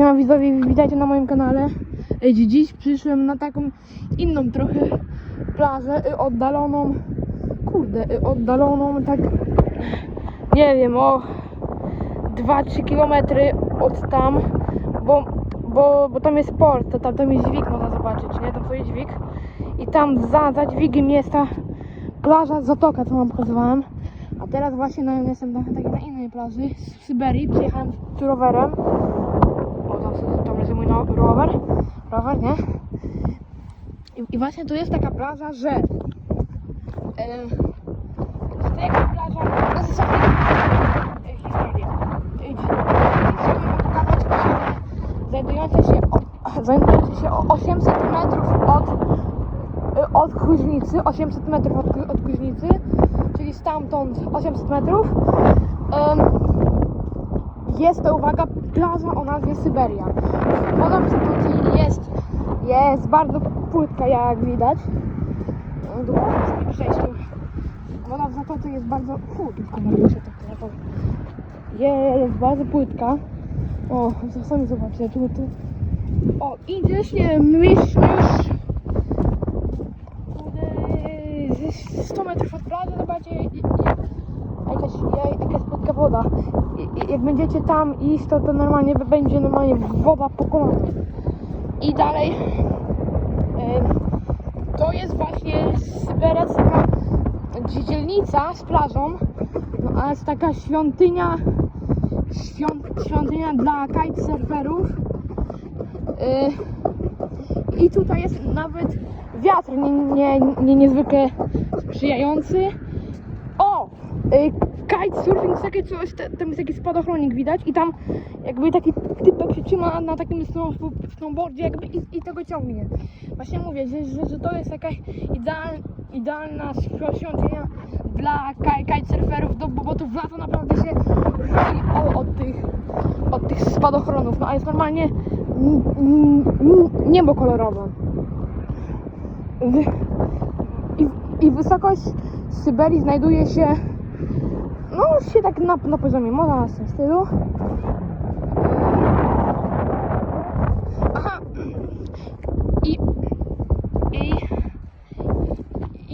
Siema widzowie, witajcie na moim kanale. Dziś przyszłem na taką inną trochę plażę, y, oddaloną, kurde, y, oddaloną tak, nie wiem, o 2-3 km od tam, bo, bo, bo tam jest port, to tam, tam jest dźwig, można zobaczyć, nie, tam to jest dźwig i tam za, za dźwigiem jest ta plaża Zatoka, co wam pokazywałem. A teraz właśnie na, jestem na, na innej plaży, w Syberii, przyjechałem tu rowerem. O, tam, tam jest mój no, rower, rower, nie? I, I właśnie tu jest taka plaża, że e, to taka plaża, to jest sobie e. E, wam pokazać plażę znajdujące się, o, znajdujące się o 800 metrów od y, od Kuźnicy, 800 metrów od, od Kuźnicy, czyli stamtąd 800 metrów. Jest to, uwaga, plaża o nazwie Syberia. Woda w Zatoce jest, jest bardzo płytka, jak widać. Dokładnie sobie przejściu. Woda w Zatoce jest bardzo... Fu, tylko napiszę to to- to- Jest bardzo płytka. O, sami zobaczcie, tu, tu. O, nie wiem, myśl, ze 100 metrów od plaży zobaczcie i- i- jakaś, ja- jakaś płytka woda. Jak będziecie tam iść, to, to normalnie będzie normalnie woda pokonana. I dalej to jest właśnie Syberia, dzielnica z plażą, no, a jest taka świątynia świąt, świątynia dla kitesurferów. Y, i tutaj jest nawet wiatr nie, nie, nie niezwykle sprzyjający. O! Y, kitesurfing takie coś, tam jest taki spadochronik widać i tam jakby taki typek się trzyma na takim snow, snowboardzie jakby i, i tego ciągnie. Właśnie mówię, że, że, że to jest jakaś ideal, idealna świątynia dla kitesurferów, do- bo, bo tu w lato naprawdę się o- od tych, od tych spadochronów, no a jest normalnie niebo kolorowe. Wy- I, I wysokość Syberii znajduje się no się tak na, na poziomie w tym stylu. Aha. I, i,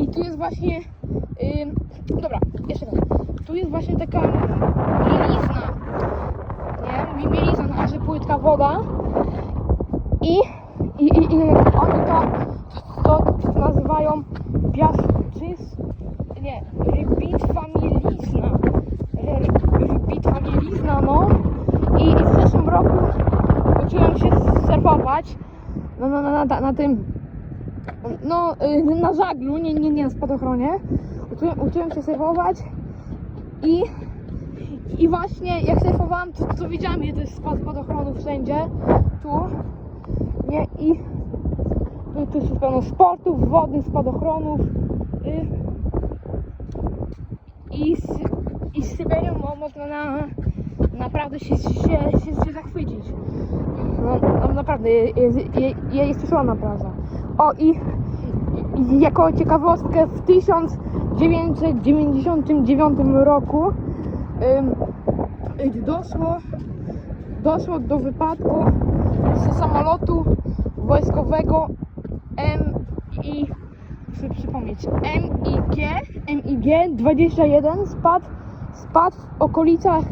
i tu jest właśnie dobra, jeszcze raz. Tu jest właśnie taka mielizna. Nie? Mi- Mielizna, na razie płytka woda. I, i, i, i oni to, to, nazywają piaszczys... Nie, rybitwa mielizna. Ry- Rybitwa mielizna, no. I, I w zeszłym roku uczyłem się surfować na, na, na, tym, no, y, na żaglu, nie, nie, nie na spadochronie. Uczyłem, uczyłem się surfować i, i właśnie jak surfowałem, to, to widziałem, ile to jest spad- spadochronów wszędzie, tu, nie, i tu, tu jest pełno sportów, wodnych, spadochronów, y, i z, i z Syberią mo- można na, naprawdę się, się, się, się zachwycić. No, no naprawdę, jest, jest, jest to szalona. O i, i jako ciekawostkę w 1999 roku ym, y, doszło, doszło do wypadku z samolotu wojskowego MI muszę przypomnieć MIG MIG 21 spadł, spadł w okolicach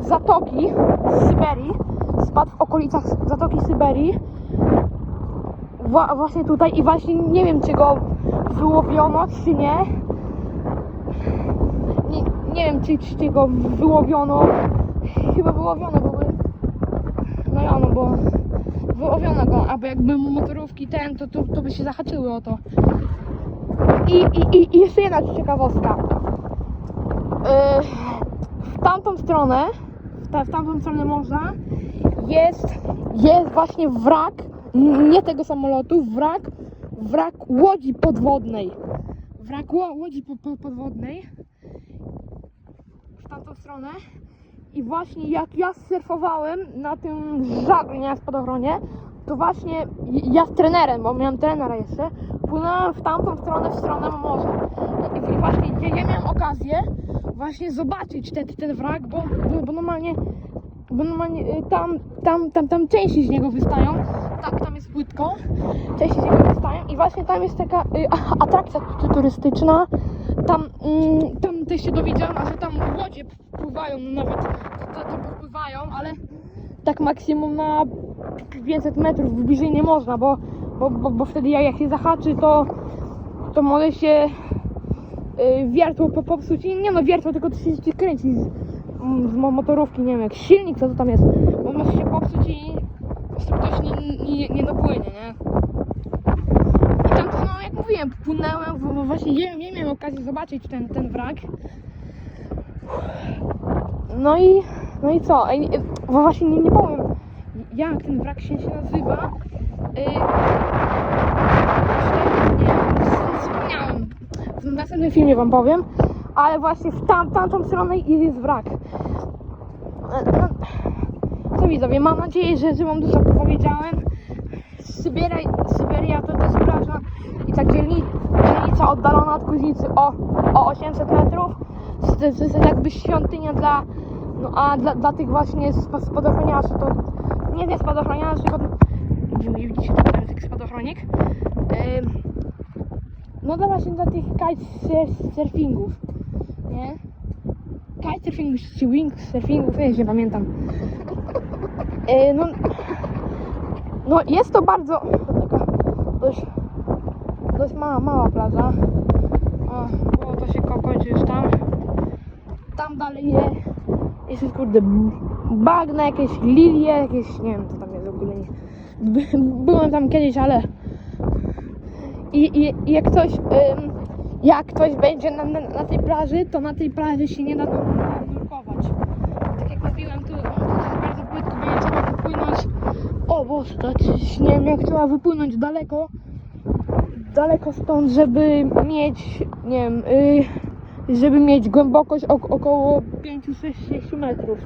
Zatoki Syberii spadł w okolicach Zatoki Syberii Wła- właśnie tutaj i właśnie nie wiem czy go wyłowiono czy nie nie, nie wiem czy, czy go wyłowiono chyba wyłowiono by no ja no bo wyłowiono go, albo jakby motorówki ten, to, to, to by się zahaczyły o to. I, i, i, i jeszcze jedna ciekawostka. Yy, w tamtą stronę, w, ta, w tamtą stronę morza jest, jest właśnie wrak, nie tego samolotu, wrak, wrak łodzi podwodnej. Wrak ło- łodzi po, po, podwodnej w tamtą stronę. I właśnie jak ja surfowałem na tym żaglu, nie to właśnie ja z trenerem, bo miałem trenera jeszcze, płynąłem w tamtą stronę, w stronę morza. I, właśnie ja, ja miałem okazję właśnie zobaczyć ten, ten wrak, bo, bo normalnie bo normalnie y, tam, tam, tam, tam części z niego wystają. Tak, tam jest płytko, części z niego wystają i właśnie tam jest taka y, atrakcja tu- turystyczna. Tam, mm, tam też się dowiedziałam, że tam łodzie pływają, no nawet to popływają, ale tak maksimum na 500 metrów bliżej nie można, bo, bo, bo, bo wtedy jak się zahaczy, to, to może się y, wiertło po- popsuć nie no wiertło, tylko to się kręci z, mm, z mo- motorówki, nie wiem, jak silnik, co to tam jest, bo może się popsuć i po prostu ktoś nie, nie, nie dopłynie, nie? I tam to, no jak mówiłem, płynęłem, bo właśnie nie, nie miałem okazji zobaczyć ten, ten wrak. No i, no i co? Ej, Bo właśnie nie, nie powiem, jak ten wrak się, się nazywa. Yy, nie, zapomniałem. W następnym filmie wam powiem. Ale właśnie w tam, tamtą stronę jest wrak. Co widzowie, mam nadzieję, że, że wam dużo powiedziałem. Syberia, Syberia to, jest plaża i ta dzielni, dzielnica oddalona od Kuźnicy o, o 800 metrów. To, jest jakby świątynia dla, no a dla, dla tych właśnie spa- spadochroniarzy to nie nie spadochroniarzy, tylko widzicie, jest taki spadochronik. No dla właśnie dla tych kitesurfingów, nie? Kitesurfingów czy już nie pamiętam. Yy, no, no jest to bardzo taka dość, dość mała, mała plaża. O, bo to się ko- kończy już tam. Tam dalej je, jest już kurde bagna, jakieś lilie, jakieś nie wiem co tam jest w ogóle. Nie. By, byłem tam kiedyś, ale i, i, i jak ktoś ym, jak ktoś będzie na, na, na tej plaży, to na tej plaży się nie da nur- nurkować. Tak jak mówiłem, tu, jest bardzo płytko, będzie trzeba wypłynąć. O Boże, to nie wiem jak trzeba wypłynąć daleko, daleko stąd, żeby mieć, nie wiem, y, żeby mieć głębokość ok- około 5-6 metrów.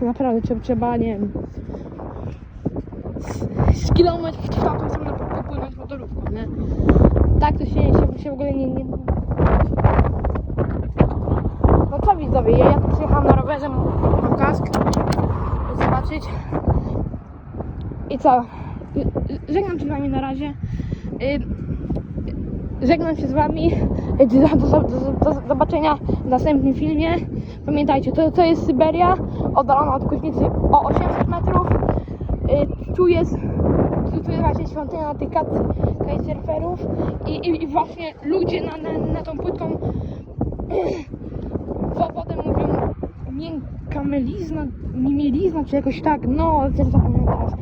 Naprawdę trzeba, nie wiem, z, z kilometrów w tamtą popłynąć motorówką, nie? Tak to się, się, się w ogóle nie, nie... No co widzowie, ja, ja tu przyjechałam na rowerze, mam kask, zobaczyć. I co? Żegnam się z wami na razie. Y, Żegnam się z wami. Y, Do, do, do, do zobaczenia w następnym filmie. Pamiętajcie, to, to jest Syberia, oddalona od Kuźnicy o 800 metrów. Y, Tu jest, tu, jest właśnie świątynia tych kitesurferów i, i, i właśnie ludzie na, na, na tą płytką wodę mówią miękka mielizna, nie mielizna czy jakoś tak, no też zapomniałem teraz.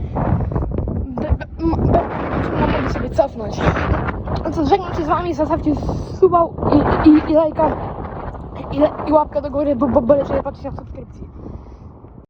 Mogę sobie cofnąć. No co, żegnam się z wami, zostawcie suba i, i, i lajka i, i łapkę do góry, bo, bo, bo lecę patrzeć na subskrypcji.